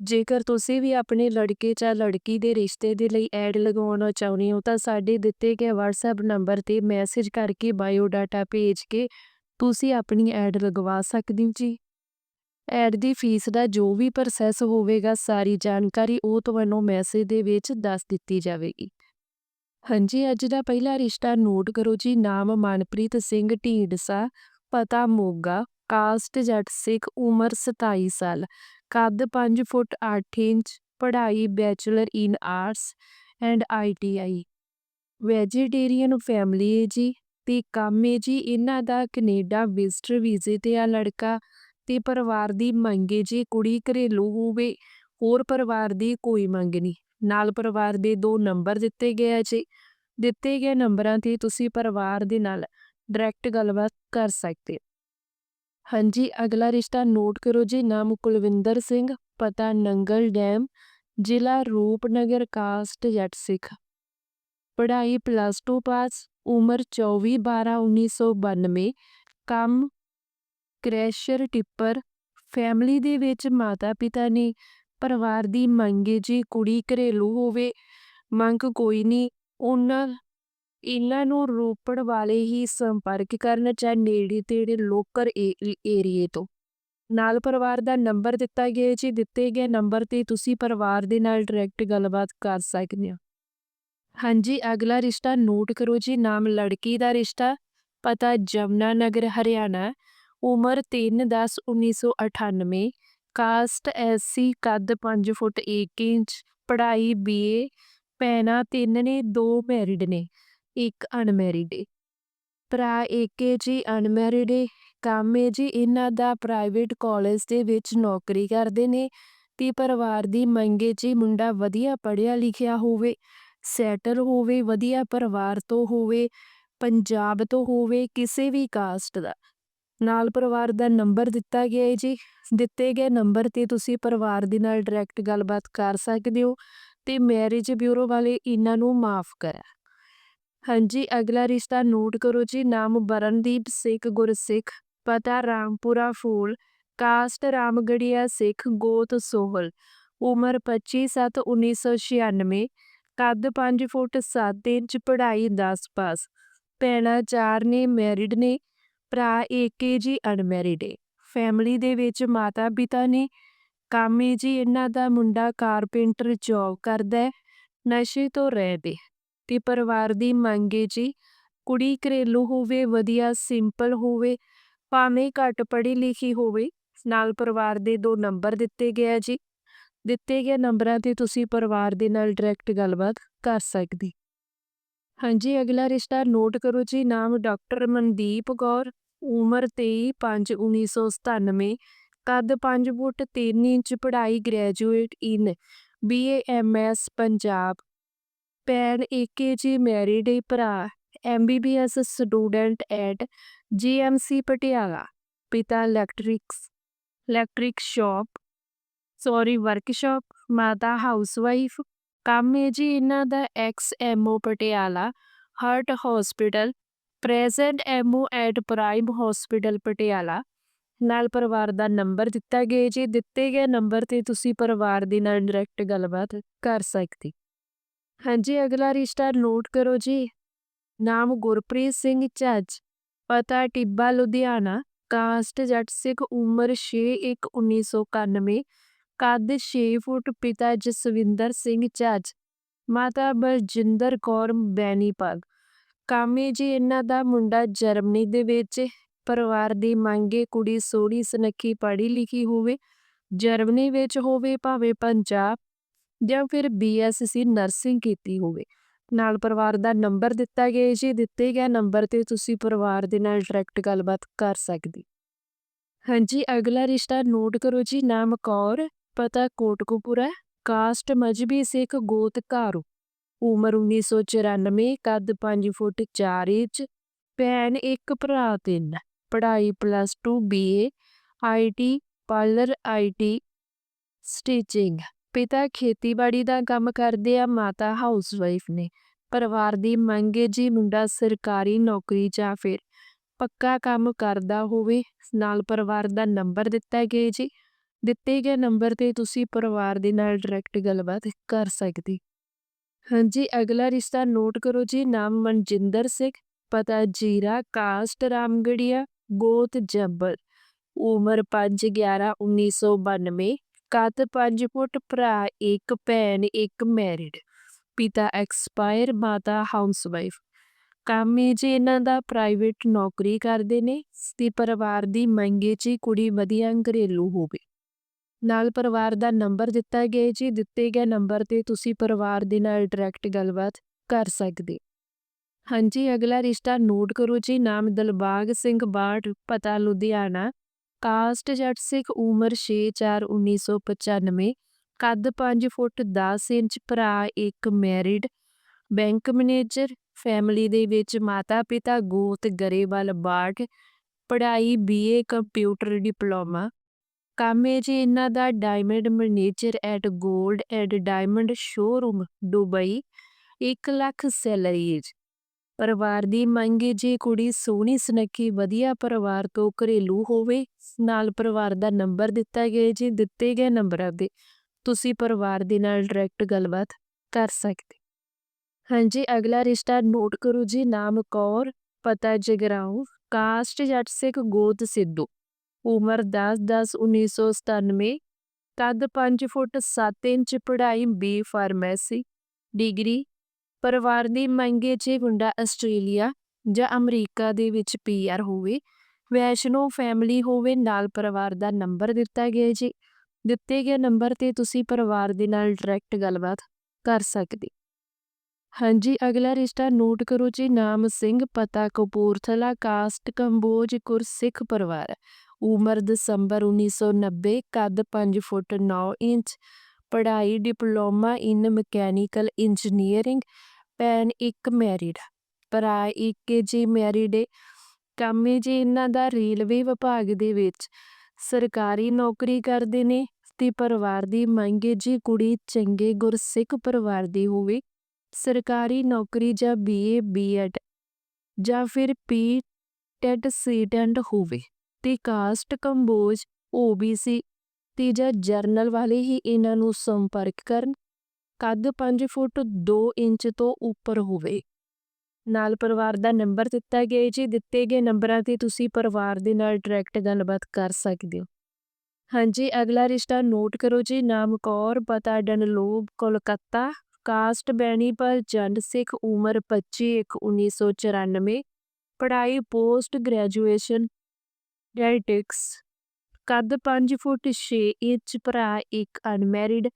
ਜੇਕਰ ਤੁਸੀਂ ਵੀ ਆਪਣੇ ਲੜਕੇ ਜਾਂ ਲੜਕੀ ਦੇ ਰਿਸ਼ਤੇ ਦੇ ਲਈ ਐਡ ਲਗਵਾਉਣਾ ਚਾਹੁੰਦੇ ਹੋ, ਤਾਂ ਸਾਡੇ ਦਿੱਤੇ ਗਏ WhatsApp ਨੰਬਰ ਤੇ ਮੈਸੇਜ ਕਰਕੇ ਬਾਇਓ ਡਾਟਾ ਭੇਜ ਕੇ ਤੁਸੀਂ ਆਪਣੀ ਐਡ ਲਗਵਾ ਸਕਦੇ ਹੋ ਜੀ। ਐਡ ਦੀ ਫੀਸ ਦਾ ਜੋ ਵੀ ਪ੍ਰੋਸੈਸ ਹੋਵੇਗਾ, ਸਾਰੀ ਜਾਣਕਾਰੀ ਉਹ ਤੁਹਾਨੂੰ ਮੈਸੇਜ ਦੇ ਵਿੱਚ ਦੱਸ ਦਿੱਤੀ ਜਾਵੇਗੀ। ਹਾਂਜੀ, ਅੱਜ ਦਾ ਪਹਿਲਾ ਰਿਸ਼ਤਾ ਨੋਟ ਕਰੋ ਜੀ, ਨਾਮ ਮਨਪ੍ਰੀਤ ਸਿੰਘ ਢੀਂਡਸਾ ਪਤਾ ਮੋਗਾ, ਕਾਸਟ ਜੱਟ ਸਿੱਖ ਉਮਰ 27 ਸਾਲ, ਕੱਦ 5 ਫੁੱਟ 8 ਇੰਚ, ਪੜ੍ਹਾਈ bachelor in arts and ITI vegetarian family ਹੈ ਜੀ ਤੇ ਕੰਮ ਹੈ ਜੀ, ਇਹਨਾਂ ਦਾ ਕੈਨੇਡਾ ਵਿਜ਼ਟਰ ਵੀਜ਼ੇ ਤੇ ਆ ਲੜਕਾ ਤੇ ਪਰਿਵਾਰ ਦੀ ਮੰਗੇ ਜੀ ਕੁੜੀ ਘਰੇਲੂ ਹੋਵੇ, ਹੋਰ ਪਰਿਵਾਰ ਦੀ ਕੋਈ ਮੰਗ ਨਹੀਂ। ਨਾਲ ਪਰਿਵਾਰ ਦੇ ਦੋ ਨੰਬਰ ਦਿੱਤੇ ਗਏ ਆ ਜੀ। ਦਿੱਤੇ ਗਏ ਨੰਬਰਾਂ ਤੇ ਤੁਸੀਂ ਪਰਿਵਾਰ ਦੇ ਨਾਲ ਡਾਇਰੈਕਟ ਗੱਲਬਾਤ ਕਰ ਸਕਦੇ ਹਾਂਜੀ, ਅਗਲਾ ਰਿਸ਼ਤਾ ਨੋਟ ਕਰੋ ਜੀ, ਨਾਮ ਕੁਲਵਿੰਦਰ ਸਿੰਘ, ਪਤਾ ਨੰਗਲ ਡੈਮ, ਜ਼ਿਲ੍ਹਾ ਰੂਪਨਗਰ, ਕਾਸਟ ਜੱਟ ਸਿੱਖ। ਪੜ੍ਹਾਈ ਪਲੱਸ 2 ਪਾਸ ਉਮਰ 24 12 1992 ਕੰਮ ਕ੍ਰੈਸ਼ਰ ਟਿੱਪਰ, ਫੈਮਿਲੀ ਦੇ ਵਿੱਚ ਮਾਤਾ ਪਿਤਾ ਨੇ, ਪਰਿਵਾਰ ਦੀ ਮੰਗੇ ਜੀ, ਕੁੜੀ ਘਰੇਲੂ ਹੋਵੇ, ਮੰਗ ਕੋਈ ਨਹੀਂ, ਉਹਨਾਂ ਇਹਨਾਂ ਨੂੰ ਰੋਪੜ ਵਾਲੇ ਹੀ ਸੰਪਰਕ ਕਰਨ ਚਾਹੇ ਨੇੜੇ ਤੇੜੇ ਲੋਕਲ ਏਰੀਏ ਤੋਂ। ਨਾਲ ਪਰਿਵਾਰ ਦਾ ਨੰਬਰ ਦਿੱਤਾ ਗਿਆ ਜੀ। ਦਿੱਤੇ ਗਏ ਨੰਬਰ ਤੇ ਤੁਸੀਂ ਪਰਿਵਾਰ ਦੇ ਨਾਲ ਡਾਇਰੈਕਟ ਗੱਲਬਾਤ ਕਰ ਸਕਦੇ ਹੋ। ਹਾਂਜੀ, ਅਗਲਾ ਰਿਸ਼ਤਾ ਨੋਟ ਕਰੋ ਜੀ। ਨਾਮ ਲੜਕੀ ਦਾ ਰਿਸ਼ਤਾ, ਪਤਾ ਜਮਨਾ ਨਗਰ, ਹਰਿਆਣਾ। ਉਮਰ 3/10/1998 ਕਾਸਟ ਐਸਸੀ ਕੱਦ 5 ਫੁੱਟ 1 ਇੰਚ। ਪੜ੍ਹਾਈ ਬੀਏ ਪੈਣਾ ਤਿੰਨ ਨੇ, ਦੋ ਮੈਰਿਡ ਨੇ। ਇੱਕ ਅਨਮੈਰਿਡ ਏ। ਭਰਾ ਏਕੇ ਜੀ ਅਨਮੈਰਿਡ ਏ। ਕੰਮ ਏ ਜੀ, ਇਹਨਾਂ ਦਾ ਪ੍ਰਾਈਵੇਟ ਕਾਲਜ ਦੇ ਵਿੱਚ ਨੌਕਰੀ ਕਰਦੇ ਨੇ। ਤੇ ਪਰਿਵਾਰ ਦੀ ਮੰਗੇ ਜੀ, ਮੁੰਡਾ ਵਧੀਆ ਪੜ੍ਹਿਆ ਲਿਖਿਆ ਹੋਵੇ, ਸੈਟਲ ਹੋਵੇ, ਵਧੀਆ ਪਰਿਵਾਰ ਤੋਂ ਹੋਵੇ, ਪੰਜਾਬ ਤੋਂ ਹੋਵੇ, ਕਿਸੇ ਵੀ ਕਾਸਟ ਦਾ। ਨਾਲ ਪਰਿਵਾਰ ਦਾ ਨੰਬਰ ਦਿੱਤਾ ਗਿਆ ਹੈ ਜੀ। ਦਿੱਤੇ ਗਏ ਨੰਬਰ ਤੇ ਤੁਸੀਂ ਪਰਿਵਾਰ ਦੇ ਨਾਲ ਡਾਇਰੈਕਟ ਗੱਲਬਾਤ ਕਰ ਸਕਦੇ ਹੋ ਤੇ ਮੈਰਿਜ ਬਿਊਰੋ ਵਾਲੇ ਇਹਨਾਂ ਨੂੰ ਮਾਫ ਕਰਾ। ਹਾਂਜੀ, ਅਗਲਾ ਰਿਸ਼ਤਾ ਨੋਟ ਕਰੋ ਜੀ, ਨਾਮ ਬਰਨਦੀਪ ਸਿੱਖ, ਗੁਰਸਿੱਖ, ਪਤਾ ਰਾਮਪੁਰਾ ਫੂਲ, ਕਾਸਟ ਰਾਮਗੜੀਆ ਸਿੱਖ, ਗੋਤ ਸੋਹਲ, ਉਮਰ 25/7/1996 ਕੱਦ 5 ਫੁੱਟ 7 ਇੰਚ, ਪੜ੍ਹਾਈ 10 ਪਾਸ, ਭੈਣਾਂ ਚਾਰ ਨੇ, ਮੈਰਿਡ ਨੇ, ਭਰਾ ਏਕੇ ਜੀ, ਅਨਮੈਰਿਡ ਏ। ਫੈਮਿਲੀ ਦੇ ਵਿੱਚ ਮਾਤਾ ਪਿਤਾ ਨੇ, ਕੰਮ ਜੀ, ਇਹਨਾਂ ਦਾ ਮੁੰਡਾ ਕਾਰਪੈਂਟਰ, ਜੌਬ ਕਰਦਾ ਹੈ, ਨਸ਼ੇ ਤੋਂ ਰਹਿਤ ਤੇ ਪਰਿਵਾਰ ਦੀ ਮੰਗ ਏ ਜੀ। ਕੁੜੀ ਘਰੇਲੂ ਹੋਵੇ, ਵਧੀਆ ਸਿੰਪਲ ਹੋਵੇ, ਭਾਵੇਂ ਘੱਟ ਪੜ੍ਹੀ ਲਿਖੀ ਹੋਵੇ, ਨਾਲ ਪਰਿਵਾਰ ਦੇ ਦੋ ਨੰਬਰ ਦਿੱਤੇ ਗਏ ਜੀ। ਦਿੱਤੇ ਗਏ ਨੰਬਰਾਂ ਤੇ ਤੁਸੀਂ ਪਰਿਵਾਰ ਦੇ ਨਾਲ ਡਾਇਰੈਕਟ ਗੱਲਬਾਤ ਕਰ ਸਕਦੇ। ਹਾਂਜੀ, ਅਗਲਾ ਰਿਸ਼ਤਾ ਨੋਟ ਕਰੋ ਜੀ, ਨਾਮ ਡਾਕਟਰ ਮਨਦੀਪ ਕੌਰ, ਉਮਰ 23/5/1997 ਕੱਦ 5 ਫੁੱਟ 3 ਇੰਚ, ਪੜ੍ਹਾਈ graduate in BA MS Punjab. ਭੈਣ ਏਕੇ ਜੀ ਮੈਰਿਡ ਏ ਭਰਾ MBBS student at GMC Patiala ਪਿਤਾ electrics electric shop sorry workshop ਮਾਤਾ ਹਾਊਸਵਾਈਫ ਕੰਮ ਹੈ ਜੀ ਇਹਨਾਂ ਦਾ ex MO Patiala heart hospital present MO at prime hospital Patiala, ਨਾਲ ਪਰਿਵਾਰ ਦਾ ਨੰਬਰ ਦਿੱਤਾ ਗਿਆ ਜੀ, ਦਿੱਤੇ ਗਏ ਨੰਬਰ ਤੇ ਤੁਸੀਂ ਪਰਿਵਾਰ ਦੇ ਨਾਲ ਡਾਇਰੈਕਟ ਗੱਲਬਾਤ ਕਰ ਸਕਦੇ। ਹਾਂਜੀ, ਅਗਲਾ ਰਿਸ਼ਤਾ ਨੋਟ ਕਰੋ ਜੀ। ਨਾਮ ਗੁਰਪ੍ਰੀਤ ਸਿੰਘ ਚੱਜ ਪਤਾ ਟਿੱਬਾ, ਲੁਧਿਆਣਾ। ਕਾਸਟ ਜੱਟ ਸਿੱਖ ਉਮਰ 6/1/1991 ਕੱਦ 6 ਫੁੱਟ, ਪਿਤਾ ਜਸਵਿੰਦਰ ਸਿੰਘ ਚੱਜ ਮਾਤਾ ਬਲਜਿੰਦਰ ਕੌਰ ਬੈਨੀਪਾਲ। ਕਾਮੇ ਜੀ ਇਹਨਾਂ ਦਾ ਮੁੰਡਾ ਜਰਮਨੀ ਦੇ ਵਿੱਚ। ਪਰਿਵਾਰ ਦੀ ਮੰਗੇ ਕੁੜੀ ਸੋਹਣੀ, ਸੁਨੱਖੀ ਪੜ੍ਹੀ ਲਿਖੀ ਹੋਵੇ। ਜਰਮਨੀ ਵਿੱਚ ਹੋਵੇ ਭਾਵੇਂ ਪੰਜਾਬ। ਜਾਂ ਫਿਰ ਬੀਐਸਸੀ ਨਰਸਿੰਗ ਕੀਤੀ ਹੋਵੇ। ਨਾਲ ਪਰਿਵਾਰ ਦਾ ਨੰਬਰ ਦਿੱਤਾ ਗਿਆ, ਜੀ ਦਿੱਤੇ ਗਏ ਨੰਬਰ ਤੇ ਤੁਸੀਂ ਪਰਿਵਾਰ ਦੇ ਨਾਲ ਡਾਇਰੈਕਟ ਗੱਲਬਾਤ ਕਰ ਸਕਦੇ। ਹਾਂਜੀ, ਅਗਲਾ ਰਿਸ਼ਤਾ ਨੋਟ ਕਰੋ ਜੀ, ਨਾਮ ਕੌਰ, ਪਤਾ ਕੋਟਕਪੂਰਾ ਕਾਸਟ ਮਜ਼੍ਹਬੀ ਸਿੱਖ ਗੋਤ ਘਾਰੂ ਉਮਰ 1994 ਕੱਦ 5 ਫੁੱਟ 4 ਇੰਚ, ਭੈਣ ਇੱਕ ਭਰਾ ਤਿੰਨ, ਪੜ੍ਹਾਈ plus 2 BA IT parlour IT stitching ਪਿਤਾ ਖੇਤੀਬਾੜੀ ਦਾ ਕੰਮ ਕਰਦੇ ਆ, ਮਾਤਾ ਹਾਊਸਵਾਈਫ ਨੇ। ਪਰਿਵਾਰ ਦੀ ਮੰਗ ਹੈ ਜੀ ਮੁੰਡਾ ਸਰਕਾਰੀ ਨੌਕਰੀ ਜਾਂ ਫਿਰ ਪੱਕਾ ਕੰਮ ਕਰਦਾ ਹੋਵੇ। ਨਾਲ ਪਰਿਵਾਰ ਦਾ ਨੰਬਰ ਦਿੱਤਾ ਗਿਆ ਜੀ। ਦਿੱਤੇ ਗਏ ਨੰਬਰ ਤੇ ਤੁਸੀਂ ਪਰਿਵਾਰ ਦੇ ਨਾਲ ਡਾਇਰੈਕਟ ਗੱਲਬਾਤ ਕਰ ਸਕਦੇ। ਹਾਂਜੀ, ਅਗਲਾ ਰਿਸ਼ਤਾ ਨੋਟ ਕਰੋ ਜੀ। ਨਾਮ ਮਨਜਿੰਦਰ ਸਿੰਘ, ਪਤਾ ਜੀਰਾ, ਕਾਸਟ ਰਾਮਗੜੀਆ, ਗੋਤ ਜੱਬਲ ਉਮਰ 5 11 1992 ਕੱਦ 5 ਫੁੱਟ ਭਰਾ, ਇੱਕ ਭੈਣ, ਇੱਕ ਮੈਰਿਡ ਪਿਤਾ ਐਕਸਪਾਇਰ ਮਾਤਾ ਹਾਊਸਵਾਈਫ ਕੰਮ ਇਹ ਜੀ ਇਹਨਾਂ ਦਾ ਪ੍ਰਾਈਵੇਟ ਨੌਕਰੀ ਕਰਦੇ ਨੇ, ਤੇ ਪਰਿਵਾਰ ਦੀ ਮੰਗੇ ਜੀ ਕੁੜੀ ਵਧੀਆ ਘਰੇਲੂ ਹੋਵੇ। ਨਾਲ ਪਰਿਵਾਰ ਦਾ ਨੰਬਰ ਦਿੱਤਾ ਗਿਆ ਜੀ, ਦਿੱਤੇ ਗਏ ਨੰਬਰ ਤੇ ਤੁਸੀਂ ਪਰਿਵਾਰ ਦੇ ਨਾਲ ਡਾਇਰੈਕਟ ਗੱਲਬਾਤ ਕਰ ਸਕਦੇ। ਹਾਂਜੀ, ਅਗਲਾ ਰਿਸ਼ਤਾ ਨੋਟ ਕਰੋ ਜੀ, ਨਾਮ ਦਿਲਬਾਗ ਸਿੰਘ ਬਾੜ ਪਤਾ ਲੁਧਿਆਣਾ। ਕਾਸਟ ਜੱਟ ਸਿੱਖ ਉਮਰ 6/4/1995 ਕੱਦ 5 ਫੁੱਟ 10 ਇੰਚ, ਭਰਾ ਇੱਕ ਮੈਰਿਡ, ਬੈਂਕ ਮੈਨੇਜਰ, ਫੈਮਿਲੀ ਦੇ ਵਿੱਚ ਮਾਤਾ ਪਿਤਾ ਗੋਤ ਗਰੇਵਾਲ ਬਾੜ ਪੜ੍ਹਾਈ ਬੀਏ ਕੰਪਿਊਟਰ ਡਿਪਲੋਮਾ। ਕੰਮ ਹੈ ਜੀ ਇਹਨਾਂ ਦਾ ਡਾਇਮੰਡ ਮੈਨੇਜਰ ਐਟ 골ਡ and diamond showroom, Dubai 1 lakh salary ਪਰਿਵਾਰ ਦੀ ਮੰਗ ਹੈ ਜੀ ਕੁੜੀ ਸੋਹਣੀ ਸੁਨੱਖੀ, ਵਧੀਆ ਪਰਿਵਾਰ ਤੋਂ ਘਰੇਲੂ ਹੋਵੇ, ਨਾਲ ਪਰਿਵਾਰ ਦਾ ਨੰਬਰ ਦਿੱਤਾ ਗਿਆ ਜੀ ਦਿੱਤੇ ਗਏ ਨੰਬਰਾਂ ਤੇ ਤੁਸੀਂ ਪਰਿਵਾਰ ਦੇ ਨਾਲ ਡਾਇਰੈਕਟ ਗੱਲਬਾਤ ਕਰ ਸਕਦੇ। ਹਾਂਜੀ, ਅਗਲਾ ਰਿਸ਼ਤਾ ਨੋਟ ਕਰੋ ਜੀ, ਨਾਮ ਕੌਰ, ਪਤਾ ਜਗਰਾਉਂ ਕਾਸਟ ਜੱਟ ਸਿੱਖ ਗੋਤ ਸਿੱਧੂ, ਉਮਰ 10-10-1997 ਕੱਦ 5 ਫੁੱਟ 7 ਇੰਚ, ਪੜ੍ਹਾਈ ਬੀ ਫਾਰਮੇਸੀ ਡਿਗਰੀ ਪਰਿਵਾਰ ਦੀ ਮੰਗੇ ਜੇ ਮੁੰਡਾ ਆਸਟ੍ਰੇਲੀਆ ਜਾਂ ਅਮਰੀਕਾ ਦੇ ਵਿੱਚ ਪੀਆਰ ਹੋਵੇ, ਵੈਸ਼ਨੋ ਫੈਮਿਲੀ ਹੋਵੇ ਨਾਲ ਪਰਿਵਾਰ ਦਾ ਨੰਬਰ ਦਿੱਤਾ ਗਿਆ ਜੀ, ਦਿੱਤੇ ਗਏ ਨੰਬਰ ਤੇ ਤੁਸੀਂ ਪਰਿਵਾਰ ਦੇ ਨਾਲ ਡਾਇਰੈਕਟ ਗੱਲਬਾਤ ਕਰ ਸਕਦੇ। ਹਾਂਜੀ, ਅਗਲਾ ਰਿਸ਼ਤਾ ਨੋਟ ਕਰੋ ਜੀ, ਨਾਮ ਸਿੰਘ, ਪਤਾ ਕਪੂਰਥਲਾ, ਕਾਸਟ ਕੰਬੋਜ, ਗੁਰਸਿੱਖ ਪਰਿਵਾਰ, ਉਮਰ ਦਸੰਬਰ 1990 ਕੱਦ 5 ਫੁੱਟ 9 ਇੰਚ, ਪੜ੍ਹਾਈ ਡਿਪਲੋਮਾ ਇਨ ਮਕੈਨੀਕਲ ਇੰਜੀਨੀਅਰਿੰਗ ਭੈਣ ਇੱਕ ਮੈਰਿਡ। ਭਰਾ ਇੱਕ ਜੀ ਮੈਰਿਡ ਏ, ਕੰਮ ਜੀ ਇਹਨਾਂ ਦਾ ਰੇਲਵੇ ਵਿਭਾਗ ਦੇ ਵਿੱਚ। ਸਰਕਾਰੀ ਨੌਕਰੀ ਕਰਦੇ ਨੇ ਤੇ ਪਰਿਵਾਰ ਦੀ ਮੰਗ ਏ ਜੀ ਕੁੜੀ ਚੰਗੇ ਗੁਰਸਿੱਖ ਪਰਿਵਾਰ ਦੀ ਹੋਵੇ, ਸਰਕਾਰੀ ਨੌਕਰੀ ਜਾਂ ਬੀਏ ਬੀਐਡ ਜਾਂ ਫਿਰ ਪੀ ਟੈਟ ਸੀਟੈਂਟ ਹੋਵੇ। ਤੇ ਕਾਸਟ ਕੰਬੋਜ ਓਬੀਸੀ ਤੇ ਜਾਂ ਜਰਨਲ ਵਾਲੇ ਹੀ ਇਹਨਾਂ ਨੂੰ ਸੰਪਰਕ ਕਰਨ ਕੱਦ 5 ਫੁੱਟ 2 ਇੰਚ ਤੋਂ ਉੱਪਰ ਹੋਵੇ। ਨਾਲ ਪਰਿਵਾਰ ਦਾ ਨੰਬਰ ਦਿੱਤਾ ਗਿਆ ਜੀ। ਦਿੱਤੇ ਗਏ ਨੰਬਰਾਂ ਤੇ ਤੁਸੀਂ ਪਰਿਵਾਰ ਦੇ ਨਾਲ ਡਾਇਰੈਕਟ ਗੱਲਬਾਤ ਕਰ ਸਕਦੇ ਹੋ। ਹਾਂਜੀ, ਅਗਲਾ ਰਿਸ਼ਤਾ ਨੋਟ ਕਰੋ ਜੀ। ਨਾਮ ਕੌਰ, ਪਤਾ ਡਨਲੋਬ ਕੋਲਕਾਤਾ। ਕਾਸਟ ਬੈਣੀਪਾਲ ਜੰਡ ਸਿੱਖ, ਉਮਰ 25 1 1994 ਪੜ੍ਹਾਈ ਪੋਸਟ ਗ੍ਰੈਜੂਏਸ਼ਨ ਡਾਇਟਿਕਸ ਕੱਦ 5 ਫੁੱਟ 6 ਇੰਚ, ਭਰਾ ਇੱਕ ਅਨਮੈਰਿਡ।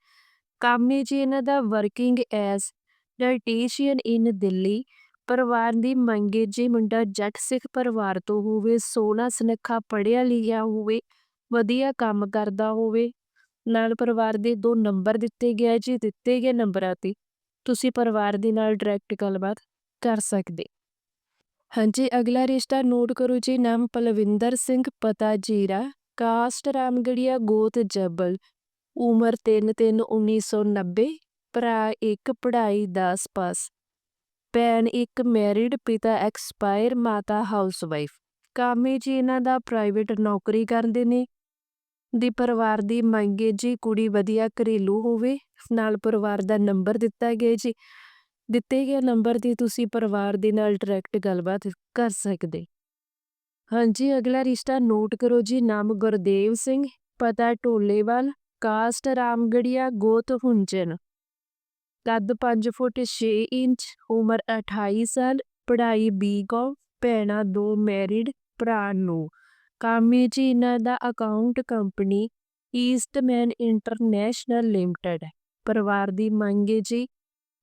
ਕੰਮ ਹੈ ਜੀ ਇਹਨਾਂ ਦਾ working as dietitian in Delhi, ਪਰਿਵਾਰ ਦੀ ਮੰਗੇ ਜੀ ਮੁੰਡਾ ਜੱਟ ਸਿੱਖ ਪਰਿਵਾਰ ਤੋਂ ਹੋਵੇ, ਸੋਹਣਾ ਸੁਨੱਖਾ ਪੜ੍ਹਿਆ ਲਿਖਿਆ ਹੋਵੇ, ਵਧੀਆ ਕੰਮ ਕਰਦਾ ਹੋਵੇ, ਨਾਲ ਪਰਿਵਾਰ ਦੇ ਦੋ ਨੰਬਰ ਦਿੱਤੇ ਗਿਆ ਜੀ, ਦਿੱਤੇ ਗਏ ਨੰਬਰਾਂ ਤੇ। ਤੁਸੀਂ ਪਰਿਵਾਰ ਦੇ ਨਾਲ ਡਾਇਰੈਕਟ ਗੱਲਬਾਤ ਕਰ ਸਕਦੇ। ਹਾਂਜੀ, ਅਗਲਾ ਰਿਸ਼ਤਾ ਨੋਟ ਕਰੋ ਜੀ, ਨਾਮ ਪਲਵਿੰਦਰ ਸਿੰਘ, ਪਤਾ ਜੀਰਾ ਕਾਸਟ ਰਾਮਗੜੀਆ ਗੋਤ ਜੱਬਲ। ਉਮਰ 3-3-1990 ਭਰਾ ਇੱਕ ਪੜ੍ਹਾਈ 10 ਪਾਸ ਭੈਣ ਇੱਕ ਮੈਰਿਡ ਪਿਤਾ ਐਕਸਪਾਇਰ ਮਾਤਾ ਹਾਊਸਵਾਈਫ ਕਾਮੇ ਜੀ ਇਹਨਾਂ ਦਾ ਪ੍ਰਾਈਵੇਟ ਨੌਕਰੀ ਕਰਦੇ ਨੇ। ਦੀ ਪਰਿਵਾਰ ਦੀ ਮੰਗ ਹੈ ਜੀ ਕੁੜੀ ਵਧੀਆ ਘਰੇਲੂ ਹੋਵੇ, ਨਾਲ ਪਰਿਵਾਰ ਦਾ ਨੰਬਰ ਦਿੱਤਾ ਗਿਆ ਜੀ। ਦਿੱਤੇ ਗਏ ਨੰਬਰ ਤੇ ਤੁਸੀਂ ਪਰਿਵਾਰ ਦੇ ਨਾਲ ਡਾਇਰੈਕਟ ਗੱਲਬਾਤ ਕਰ ਸਕਦੇ। ਹਾਂਜੀ, ਅਗਲਾ ਰਿਸ਼ਤਾ ਨੋਟ ਕਰੋ ਜੀ, ਨਾਮ ਗੁਰਦੇਵ ਸਿੰਘ, ਪਤਾ ਢੋਲੇਵਾਲ। ਕਾਸਟ ਰਾਮਗੜੀਆ ਗੋਤ ਹੁੰਜਨ। ਕੱਦ 5 ਫੁੱਟ 6 ਇੰਚ, ਉਮਰ 28 ਸਾਲ, ਪੜ੍ਹਾਈ ਬੀਕਾਮ ਭੈਣਾਂ ਦੋ ਮੈਰਿਡ, ਭਰਾ ਨੂੰ। ਕਾਮੇ ਜੀ ਇਹਨਾਂ ਦਾ account company Eastman international limited ਪਰਿਵਾਰ ਦੀ ਮੰਗ ਹੈ ਜੀ,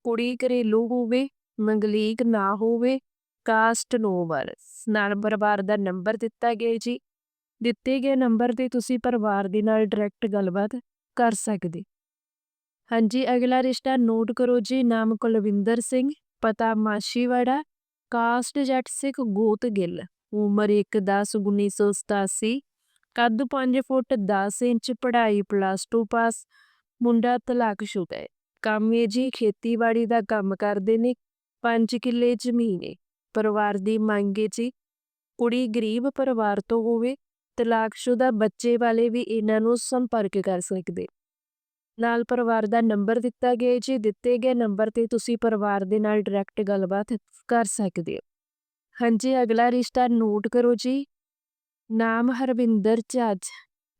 ਕੁੜੀ ਘਰੇਲੂ ਹੋਵੇ, ਮੰਗਲੀਕ ਨਾ ਹੋਵੇ, ਕਾਸਟ ਨੋਵਰ ਨਾਲ ਪਰਿਵਾਰ ਦਾ ਨੰਬਰ ਦਿੱਤਾ ਗਿਆ ਜੀ। ਦਿੱਤੇ ਗਏ ਨੰਬਰ ਤੇ ਤੁਸੀਂ ਪਰਿਵਾਰ ਦੇ ਨਾਲ ਡਾਇਰੈਕਟ ਗੱਲਬਾਤ ਕਰ ਸਕਦੇ। ਹਾਂਜੀ, ਅਗਲਾ ਰਿਸ਼ਤਾ ਨੋਟ ਕਰੋ ਜੀ, ਨਾਮ ਕੁਲਵਿੰਦਰ ਸਿੰਘ, ਪਤਾ ਮਾਸ਼ੀਵਾੜਾ ਕਾਸਟ ਜੱਟ ਸਿੱਖ ਗੋਤ ਗਿੱਲ, ਉਮਰ 1 10 1987 ਕੱਦ 5 ਫੁੱਟ 10 ਇੰਚ, ਪੜ੍ਹਾਈ ਪਲੱਸ 2 ਪਾਸ ਮੁੰਡਾ ਤਲਾਕਸ਼ੁਦਾ ਹੈ। ਕੰਮ ਇਹ ਜੀ, ਖੇਤੀਬਾੜੀ ਦਾ ਕੰਮ ਕਰਦੇ ਨੇ 5 ਕਿੱਲੇ ਜ਼ਮੀਨ ਹੈ ਪਰਿਵਾਰ ਦੀ ਮੰਗ ਹੈ ਜੀ, ਕੁੜੀ ਗਰੀਬ ਪਰਿਵਾਰ ਤੋਂ ਹੋਵੇ ਤਲਾਕਸ਼ੁਦਾ ਬੱਚੇ ਵਾਲੇ ਵੀ ਇਹਨਾਂ ਨੂੰ ਸੰਪਰਕ ਕਰ ਸਕਦੇ। ਨਾਲ ਪਰਿਵਾਰ ਦਾ ਨੰਬਰ ਦਿੱਤਾ ਗਿਆ ਜੀ ਦਿੱਤੇ ਗਏ ਨੰਬਰ ਤੇ ਤੁਸੀਂ ਪਰਿਵਾਰ ਦੇ ਨਾਲ ਡਾਇਰੈਕਟ ਗੱਲਬਾਤ ਕਰ ਸਕਦੇ ਹੋ। ਹਾਂਜੀ, ਅਗਲਾ ਰਿਸ਼ਤਾ ਨੋਟ ਕਰੋ ਜੀ। ਨਾਮ ਹਰਵਿੰਦਰ ਚੱਜ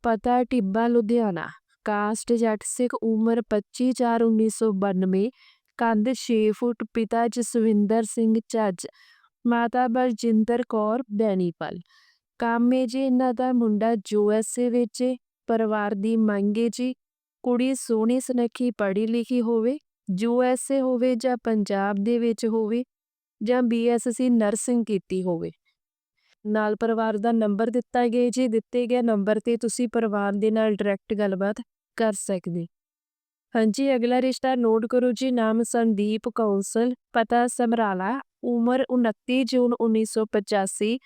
ਪਤਾ ਟਿੱਬਾ, ਲੁਧਿਆਣਾ। ਕਾਸਟ ਜੱਟ ਸਿੱਖ, ਉਮਰ 25 4 1992 ਕੰਧ 6 ਫੁੱਟ, ਪਿਤਾ ਜਸਵਿੰਦਰ ਸਿੰਘ ਚੱਜ ਮਾਤਾ ਬਲਜਿੰਦਰ ਕੌਰ, ਬੈਣੀਪਲ। ਕੰਮ ਹੈ ਜੀ ਇਹਨਾਂ ਦਾ ਮੁੰਡਾ ਯੂਐਸਏ ਵਿੱਚ ਏ। ਪਰਿਵਾਰ ਦੀ ਮੰਗ ਹੈ ਜੀ, ਕੁੜੀ ਸੋਹਣੀ ਸੁਨੱਖੀ ਪੜ੍ਹੀ ਲਿਖੀ ਹੋਵੇ ਯੂਐਸਏ ਹੋਵੇ ਜਾਂ ਪੰਜਾਬ ਦੇ ਵਿੱਚ ਹੋਵੇ ਜਾਂ ਬੀਐਸਸੀ ਨਰਸਿੰਗ ਕੀਤੀ ਹੋਵੇ ਨਾਲ ਪਰਿਵਾਰ ਦਾ ਨੰਬਰ ਦਿੱਤਾ ਗਿਆ ਜੀ, ਦਿੱਤੇ ਗਏ ਨੰਬਰ ਤੇ ਤੁਸੀਂ ਪਰਿਵਾਰ ਦੇ ਨਾਲ ਡਾਇਰੈਕਟ ਗੱਲਬਾਤ ਕਰ ਸਕਦੇ ਹਾਂਜੀ, ਅਗਲਾ ਰਿਸ਼ਤਾ ਨੋਟ ਕਰੋ ਜੀ, ਨਾਮ ਸੰਦੀਪ ਕੌਂਸਲ, ਪਤਾ ਸਮਰਾਲਾ ਉਮਰ 29 ਜੂਨ 1985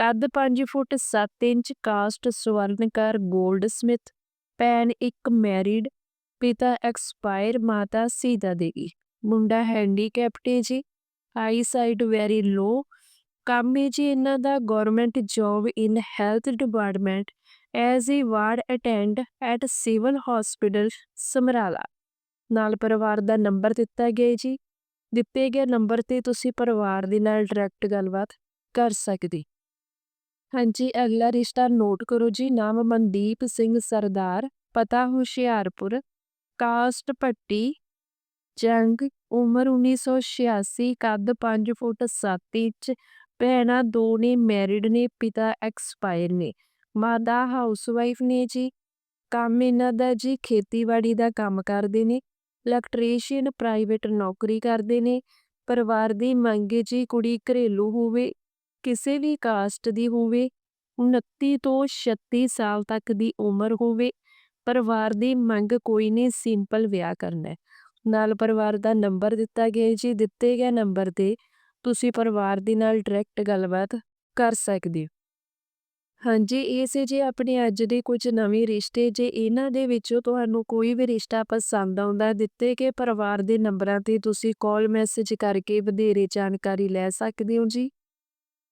ਕੱਦ 5 foot 7 inch, caste Swarnkar goldsmith, ਭੈਣ ਇੱਕ ਮੈਰਿਡ, ਪਿਤਾ ਐਕਸਪਾਇਰ, ਮਾਤਾ ਸੀਤਾ ਦੇਵੀ। ਮੁੰਡਾ ਹੈਂਡੀਕੈਪਟ ਹੈ ਜੀ ਆਈ ਸਾਈਟ ਵੈਰੀ ਲੋ। ਕੰਮ ਹੈ ਜੀ ਇਹਨਾਂ ਦਾ government job in health department, as a ward attend at civil hospital, Samrala. ਨਾਲ ਪਰਿਵਾਰ ਦਾ ਨੰਬਰ ਦਿੱਤਾ ਗਿਆ ਜੀ। ਦਿੱਤੇ ਗਏ ਨੰਬਰ ਤੇ ਤੁਸੀਂ ਪਰਿਵਾਰ ਦੇ ਨਾਲ ਡਾਇਰੈਕਟ ਗੱਲਬਾਤ ਕਰ ਸਕਦੇ। ਹਾਂਜੀ, ਅਗਲਾ ਰਿਸ਼ਤਾ ਨੋਟ ਕਰੋ ਜੀ, ਨਾਮ ਮਨਦੀਪ ਸਿੰਘ ਸਰਦਾਰ ਪਤਾ ਹੁਸ਼ਿਆਰਪੁਰ ਕਾਸਟ ਪੱਟੀ, ਜੰਗ, ਉਮਰ 1986 ਕੱਦ 5 ਫੁੱਟ 7 ਇੰਚ, ਭੈਣਾਂ ਦੋ ਨੇ ਮੈਰਿਡ ਨੇ, ਪਿਤਾ ਐਕਸਪਾਇਰ ਨੇ। ਮਾਦਾ ਹਾਊਸਵਾਈਫ ਨੇ ਜੀ। ਕੰਮ ਇਹਨਾਂ ਦਾ ਜੀ, ਖੇਤੀਬਾੜੀ ਦਾ ਕੰਮ ਕਰਦੇ ਨੇ, ਇਲੈਕਟ੍ਰੀਸ਼ੀਅਨ, ਪ੍ਰਾਈਵੇਟ ਨੌਕਰੀ ਕਰਦੇ ਨੇ, ਪਰਿਵਾਰ ਦੀ ਮੰਗ ਜੀ, ਕੁੜੀ ਘਰੇਲੂ ਹੋਵੇ ਕਿਸੇ ਵੀ ਕਾਸਟ ਦੀ ਹੋਵੇ 29 ਤੋਂ 36 ਸਾਲ ਤੱਕ ਦੀ ਉਮਰ ਹੋਵੇ, ਪਰਿਵਾਰ ਦੀ ਮੰਗ ਕੋਈ ਨਹੀਂ ਸਿੰਪਲ ਵਿਆਹ ਕਰਨਾ ਨਾਲ ਪਰਿਵਾਰ ਦਾ ਨੰਬਰ ਦਿੱਤਾ ਗਿਆ ਜੀ, ਦਿੱਤੇ ਗਏ ਨੰਬਰ ਤੇ ਤੁਸੀਂ ਪਰਿਵਾਰ ਦੇ ਨਾਲ ਡਾਇਰੈਕਟ ਗੱਲਬਾਤ ਕਰ ਸਕਦੇ ਹੋ। ਹਾਂਜੀ, ਇਹ ਸੀ ਜੀ ਆਪਣੇ ਅੱਜ ਦੇ ਕੁਝ ਨਵੇਂ ਰਿਸ਼ਤੇ। ਜੇ ਇਹਨਾਂ ਦੇ ਵਿੱਚੋਂ ਤੁਹਾਨੂੰ ਕੋਈ ਵੀ ਰਿਸ਼ਤਾ ਪਸੰਦ ਆਉਂਦਾ ਦਿੱਤੇ ਗਏ ਪਰਿਵਾਰ ਦੇ ਨੰਬਰਾਂ ਤੇ ਤੁਸੀਂ ਕਾਲ ਮੈਸੇਜ ਕਰਕੇ ਵਧੇਰੇ ਜਾਣਕਾਰੀ ਲੈ ਸਕਦੇ ਹੋ ਜੀ।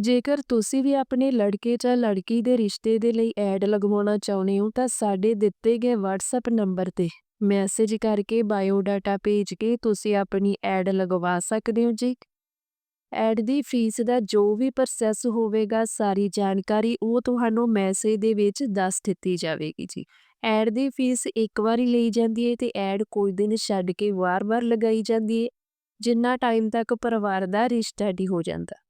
ਜੇਕਰ ਤੁਸੀਂ ਵੀ ਆਪਣੇ ਲੜਕੇ ਜਾਂ ਲੜਕੀ ਦੇ ਰਿਸ਼ਤੇ ਦੇ ਲਈ ਐਡ ਲਗਵਾਉਣਾ ਚਾਹੁੰਦੇ ਹੋ, ਤਾਂ ਸਾਡੇ ਦਿੱਤੇ ਗਏ WhatsApp ਨੰਬਰ ਤੇ ਮੈਸੇਜ ਕਰਕੇ ਬਾਇਓ ਡਾਟਾ ਭੇਜ ਕੇ ਤੁਸੀਂ ਆਪਣੀ ਐਡ ਲਗਵਾ ਸਕਦੇ ਹੋ ਜੀ। ਐਡ ਦੀ ਫੀਸ ਦਾ ਜੋ ਵੀ ਪ੍ਰੋਸੈਸ ਹੋਵੇਗਾ, ਸਾਰੀ ਜਾਣਕਾਰੀ ਉਹ ਤੁਹਾਨੂੰ ਮੈਸੇਜ ਦੇ ਵਿੱਚ ਦੱਸ ਦਿੱਤੀ ਜਾਵੇਗੀ ਜੀ। ਐਡ ਦੀ ਫੀਸ ਇੱਕ ਵਾਰੀ ਲਈ ਜਾਂਦੀ ਹੈ ਤੇ ਐਡ ਕੋਈ ਦਿਨ ਛੱਡ ਕੇ ਵਾਰ-ਵਾਰ ਲਗਾਈ ਜਾਂਦੀ ਹੈ ਜਿੰਨਾ ਟਾਈਮ ਤੱਕ ਪਰਿਵਾਰ ਦਾ ਰਿਸ਼ਤਾ ਡੀ ਹੋ ਜਾਂਦਾ।